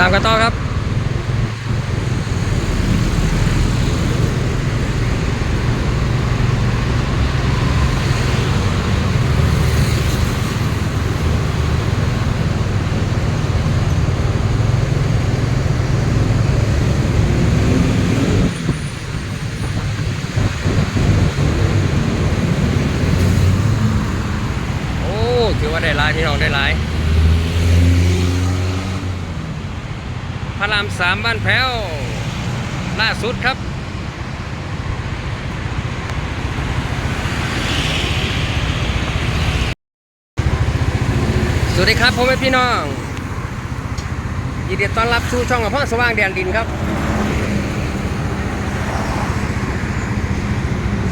ตามกันต่อครับโอ้ถือว่าได้หลายพี่น้องได้หลาย พระรามสามบ้านแพ้วล่าสุดครับ สวัสดีครับพ่อแม่พี่น้องยินดีต้อนรับสู่ช่องกับพ่อสว่างแดนดินครับ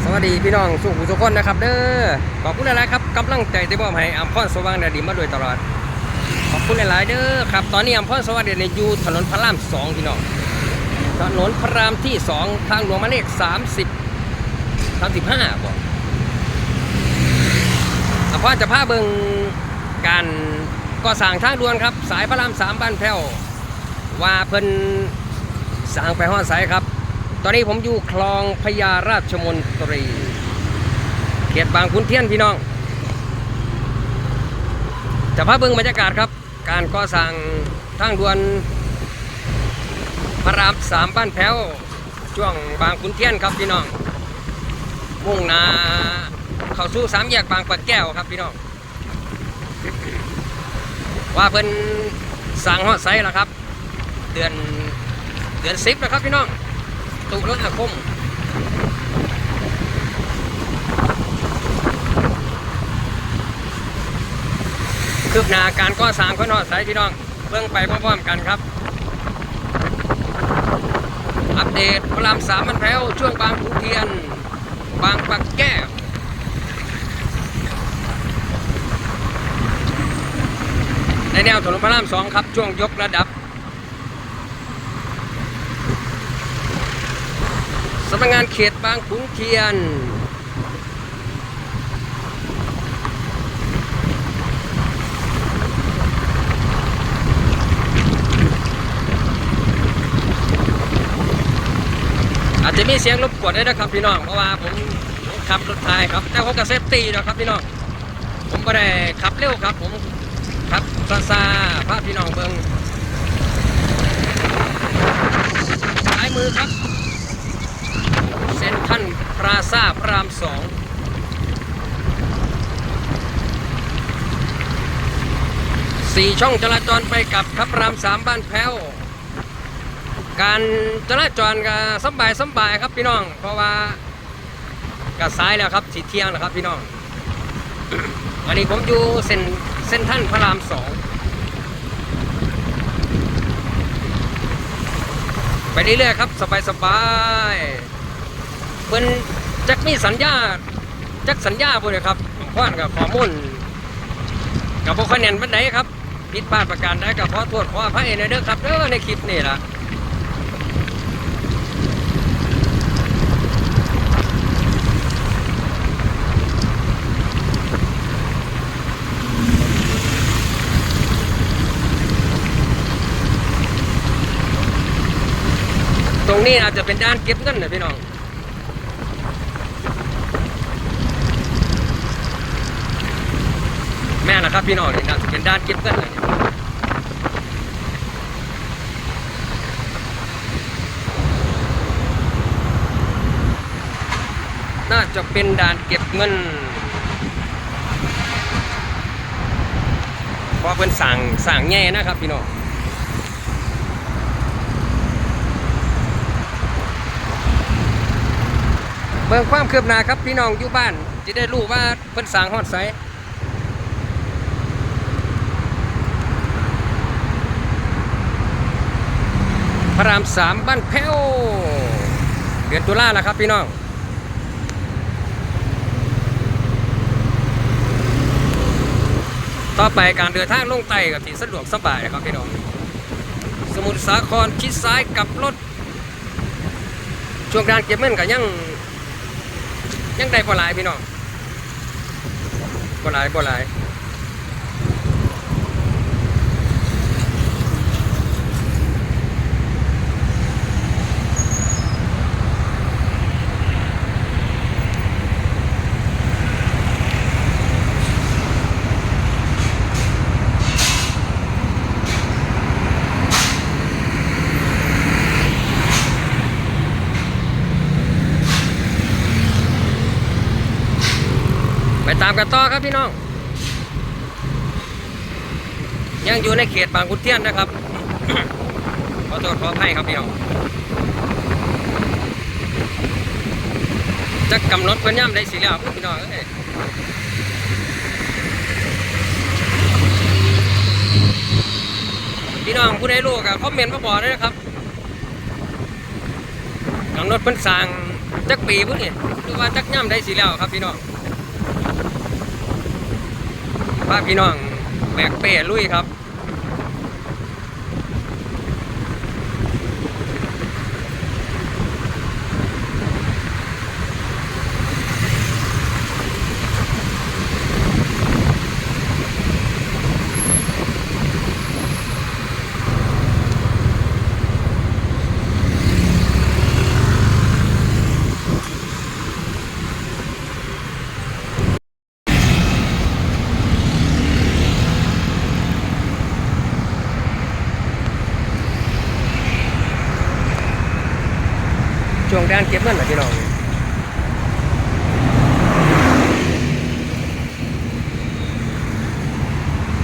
สวัสดีพี่น้องสุขุทุกคนนะครับ เด้อขอบคุณหลายๆครับกำลังใจที่มอบให้อัมพรสว่างแดนดินมาโดยตลอด ขอบคุณหลาย ๆ เด้อครับ ตอนนี้อำเภอสวัสดิ์เนี่ยอยู่ถนนพระรามสองพี่น้องถนนพระรามที่สองทางหลวงหมายเลขสามสิบสามสิบห้าบอกอำเภอจะพาเบิงการก่อสร้างทางด่วนครับ สายพระรามสามบ้านแพ้วว่าเพิ่นสร้างไปห้อสายครับ ตอนนี้ผมอยู่คลองพญาราชมนตรี เขตบางขุนเทียนพี่น้อง จะพาเบิ่งบรรยากาศครับ การก่อสร้างทางด่วนพระรามสามบ้านแพ้วช่วงบางขุนเทียนครับพี่น้องมุ่งนาเข้าสู่สามแยกบางปะแก้วครับพี่น้องว่าเพิ่นสร้างฮอดไซแล้วครับ เดือนเดือนสิบแล้วครับพี่น้องตุลาคม คืบหน้าการก่อสร้างพระนอดสายพี่น้องเบิ่งไปพร้อมๆกันครับ อัปเดตพระรามสามมันแพ้วช่วงบางขุนเทียน บางปักแก้วในแนวถนนพระรามสองครับ ช่วงยกระดับสำนักงานเขตบางขุนเทียน อาจจะมีเสียงรบกวนด้วยนะครับพี่น้องเพราะว่าผมขับรถไทยครับแต่ผมก็เซฟตี้นะครับพี่น้องผมไม่ได้ขับเร็วครับ ผมขับซาซาพาพี่น้องเบิงซ้ายมือครับเซ็นทันพราซาพระรามสองสี่ช่องจราจรไปกลับครับพระรามสามบ้านแพ้ว การจราจรก็สบายสบายครับพี่น้อง เพราะว่าก็ซ้ายแล้วครับสีเที่ยงแล้วครับพี่น้องวันนี้ผมอยู่เส้นเส้นท่านพระรามสองไปเรื่อยๆครับสบายสบายเพิ่นจักมีสัญญาจักสัญญาพุ่นเลยครับผมพ่อนกับข้อมูลกับพวกคะแนนบันไดครับผิดพลาดประการใดกับขอโทษขออภัยในเด้อครับเด้อในคลิปนี่ล่ะ นี้อาจจะเป็นด้านเก็บเงินนะพี่น้องแม่นะครับพี่น้องนี่นะเป็นด้านเก็บเงินเลยน่าจะเป็นด่านเก็บเงินเพราะเป็นสั่งสั่งแง่นะครับพี่น้อง เบิ่งความคืบหน้าครับพี่น้องอยู่บ้านจะได้รู้ว่าเพิ่นสางฮอดไสพระรามสามบ้านแพ้วเดือนตุลาแล้วครับพี่น้องต่อไปการเดินทางลงไต่กับที่สะดวกสบายนะครับพี่น้อง สมุทรสาครชิดซ้ายกับรถ ช่วงการเก็บเงินก็ยัง ยังได้บ่หลายพี่น้องบ่หลายบ่หลาย กันต่อครับพี่น้อง ยังอยู่ในเขตบางขุนเทียนนะครับ ขอโทษขออภัยครับพี่น้องจะกำหนดเพิ่นย่ำได้สิแล้วพี่น้องเอ้ยพี่น้องผู้ใดรู้ก็คอมเมนต์มาบอกด้วยนะครับกำหนดเพิ่นสั่งจักปีพุ่นนี่หรือว่าจักย่ำได้สิแล้วครับพี่น้อง พาพี่น้องแบกเป้ลุยครับานเก็บเงินนะพี่น้อง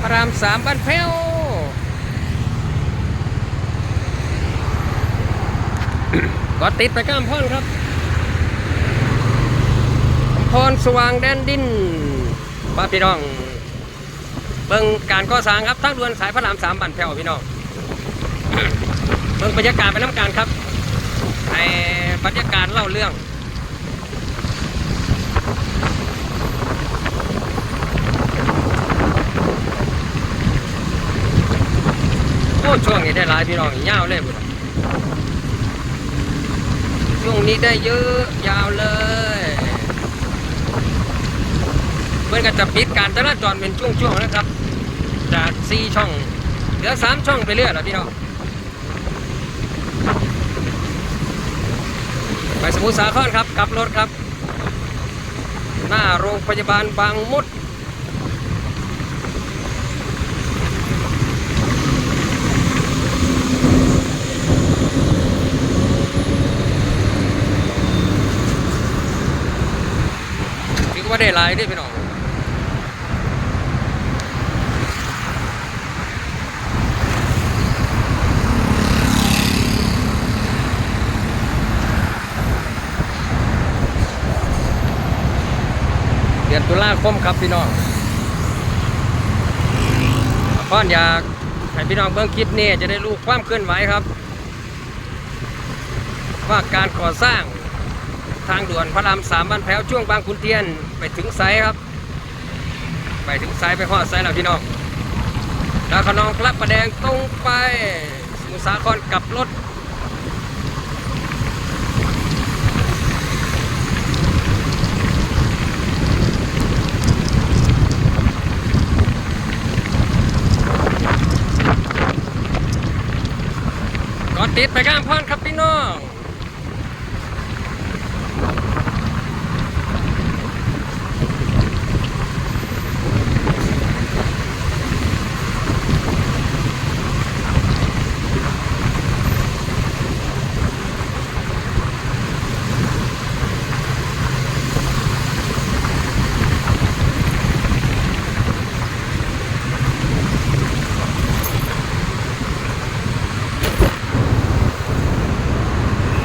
พระรามสามบ้านแพ้วก็ติดไปก้ามพ่อนครับพรสว่างแดนดินป้าพี่น้อง เบิ่งการก่อสร้างครับทางด่วนสายพระรามสามบ้านแพ้วพี่น้อง เบิ่งบรรยากาศไปน้ำการครับใน บรรยากาศเล่าเรื่องโอ้ช่วงนี้ได้หลายพี่น้องยาวเลยบุญช่วงนี้ได้เยอะยาวเลยเพื่อนก็จะปิดการจราจรเป็นช่วงๆนะครับ จากสี่ช่องเหลือสามช่องไปเรื่อยแล้วพี่น้อง ไปสมุทรสาครครับกลับรถครับ หน้าโรงพยาบาลบางมดถือว่าได้หลายได้วยพี่น้อง ดือนตุลาคมครับพี่น้องพ่อนอยากให้พี่น้องเบิ่งคลิปนี้จะได้รู้ความเคลื่อนไหวครับ ว่าการก่อสร้างทางด่วนพระรามสามบ้านแพ้วช่วงบางขุนเทียนไปถึงไซครับ ไปถึงไซไปหอไซแล้วพี่น้องดาวขนองพระประแดงตรงไปสมุทรสาครกลับรถ ติดไปก้ามพอนครับพี่น้อง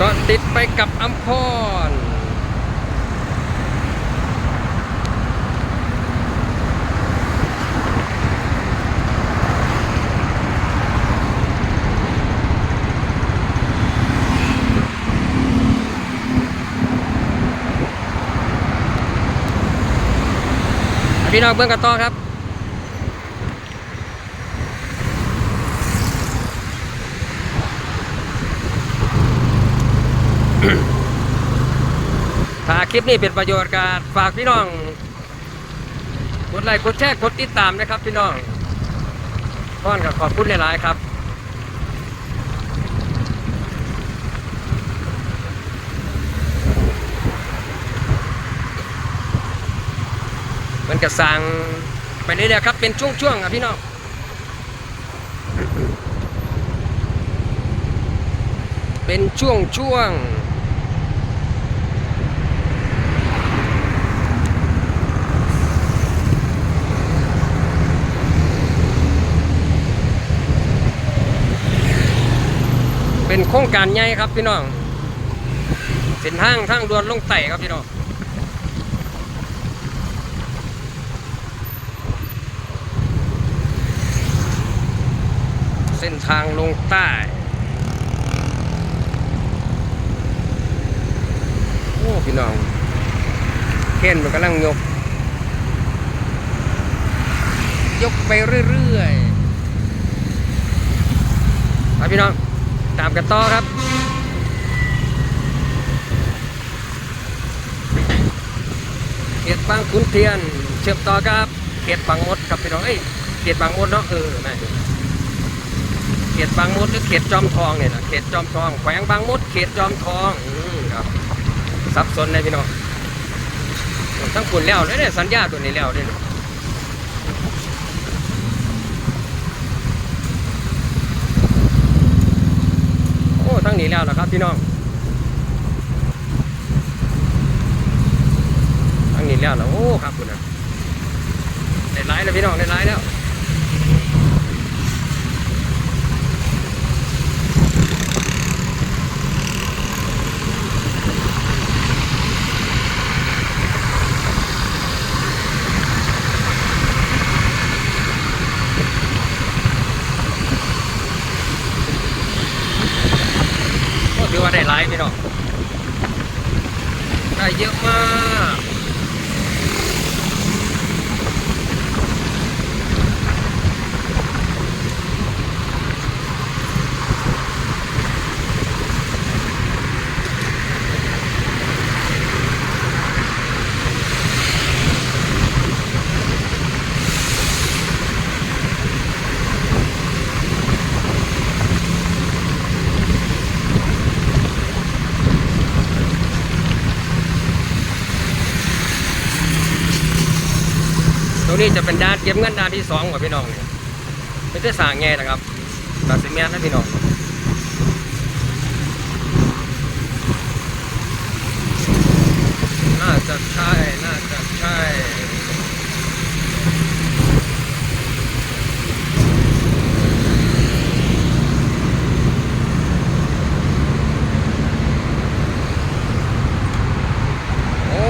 ก็ ติดไปกับอัมพรพี่น้องเบื้องกันต่อครับ คลิปนี้เป็นประโยชน์การฝากพี่น้องกดไลค์กดแชร์กดติดตามนะครับพี่น้องก้อนกับขอบคุณหลายๆครับมันกระสังไปเรื่อยๆครับเป็นช่วงๆครับพี่น้องเป็นช่วงๆ เป็นโครงการใหญ่ครับพี่น้องเส้นทางทางด่วนลงไต่ครับพี่น้องเส้นทางลงใต้โอ้พี่น้องเข็นมันกำลังยก ยกไปเรื่อยๆไปพี่น้อง ตามกันต่อครับเขตบางขุนเทียน เชื่อมต่อครับเขตบางมดครับพี่น้องเอ้ยเขตบางมดเนาะเออแม่นเขตบางมดหรือเขตจอมทองเนี่ยนะเขตจอมทองแขวงบางมดเขตจอมทองอืมครับสับสนเลยพี่น้องทั้งคุณแล้วเลยเนี่ยสัญญาตัวนี้แล้วเนี่ยโอ้ทั้ง นี้แล้วนะครับพี่น้องทั้งนี้แล้วแล้วโอ้ครับคุณนะได้ไลน์แล้วพี่น้องได้ไลน์แล้วก็ถือว่าได้ไลน์ พี่น้องได้เยอะมาก นี้จะเป็นด้านเก็บเงินด้านที่สองกว่าพี่น้องเนี่ยไม่ใช่สางแง่นะครับตัดสินแม่นะพี่น้องน่าจะใช่น่าจะใช่ โอ้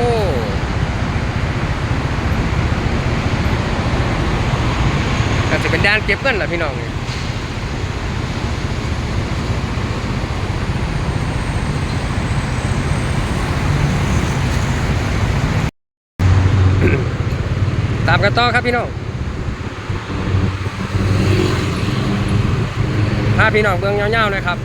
ก็จะ เก็บเงินแหละพี่น้องตามกันต่อครับพี่น้องพาพี่น้องเบื้องเงาวๆหนะครับ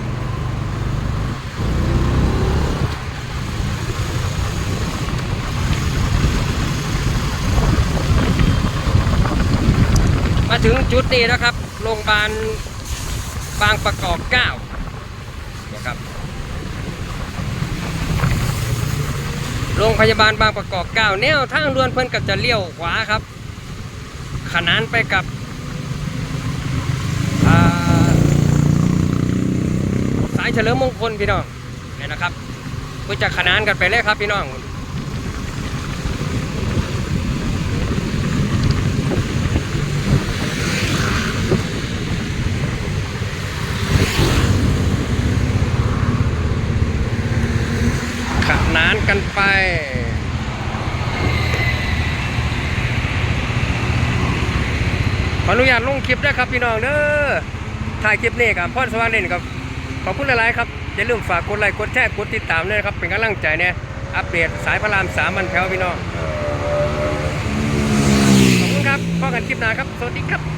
มาถึงจุดนี้นะครับ โรงพยาบาลบางประกอบ9นะครับ โรงพยาบาลบางประกอบ9แนวทางด่วนเพิ่นก็จะเลี้ยวขวาครับ ขนานไปกับสายเฉลิมมงคลพี่น้องเนี่ยนะครับเพื่อจะขนานกันไปเลยครับพี่น้อง ขนาน กันไป ขออนุญาตลงคลิปด้วยครับพี่น้องเด้อถ่ายคลิปนี้กับพ่อสว่างเด่นครับ ขอบคุณหลายๆครับ อย่าลืมฝากกดไลค์ กดแชร์ กดติดตามด้วยนะครับ เป็นกำลังใจเนี่ยอัปเดตสายพระรามสามมันแถวพี่น้อง ขอบคุณครับพบกันคลิปหน้าครับ สวัสดีครับ